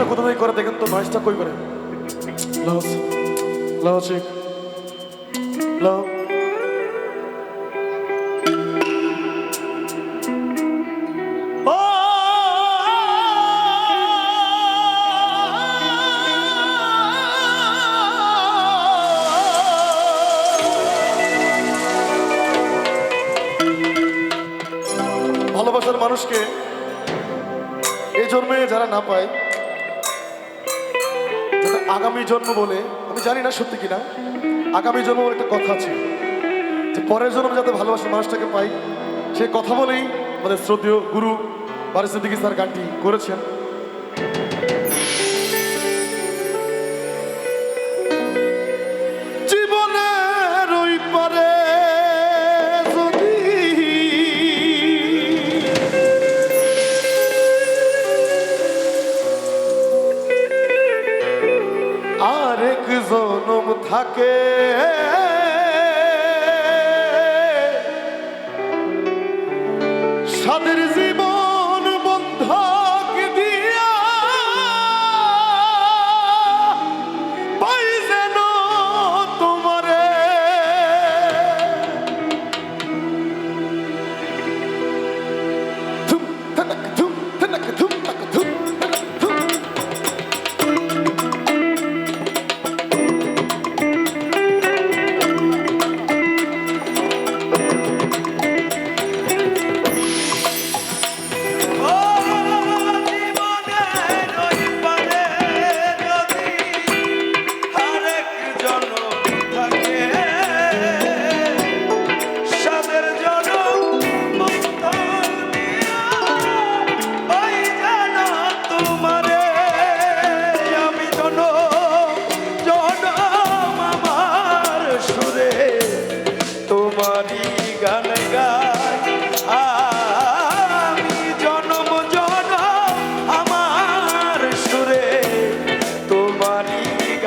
ভাই নয়েজটা কোথা থেকে করে দেখেন তো নয়েজটা কই করে ভালোবাসার মানুষকে এই জন্মে যারা না পায় আগামী জন্ম বলে, আমি জানি না সত্যি কিনা, আগামী জন্ম বলে একটা কথা আছে, যে পরের জন্ম যাতে ভালোবাসার মানুষটাকে পাই, সে কথা বলেই আমাদের শ্রদ্ধেয় গুরু বারিস দিকে স্যার গানটি করেছেন। থাকে। সাদের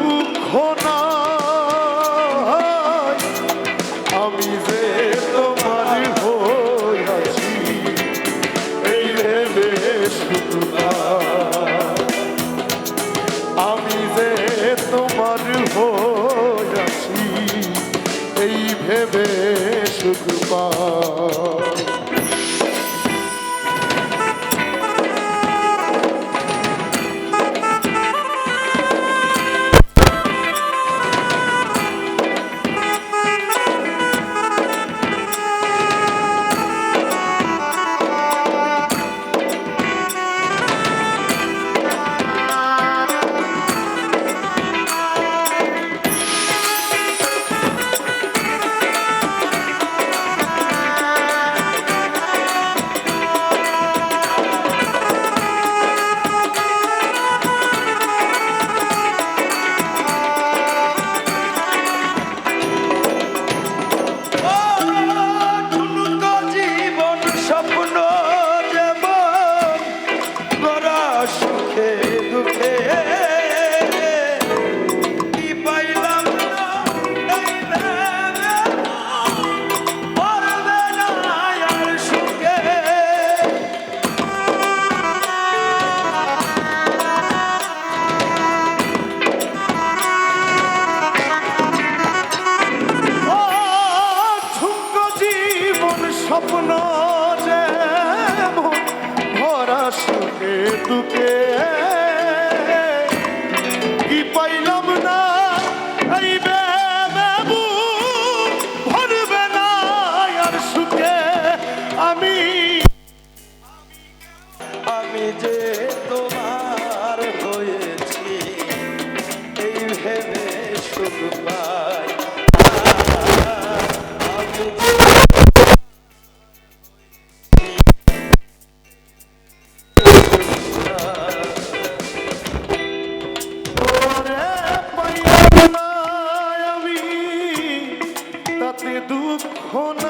দুঃখ না আমি যে তোমার হইয়াছি এই ভেবে শুধু আমি যে তোমার হইয়াছি এই ভেবে স্বপ্ন যে ভরা সুখে দুঃখে हो ना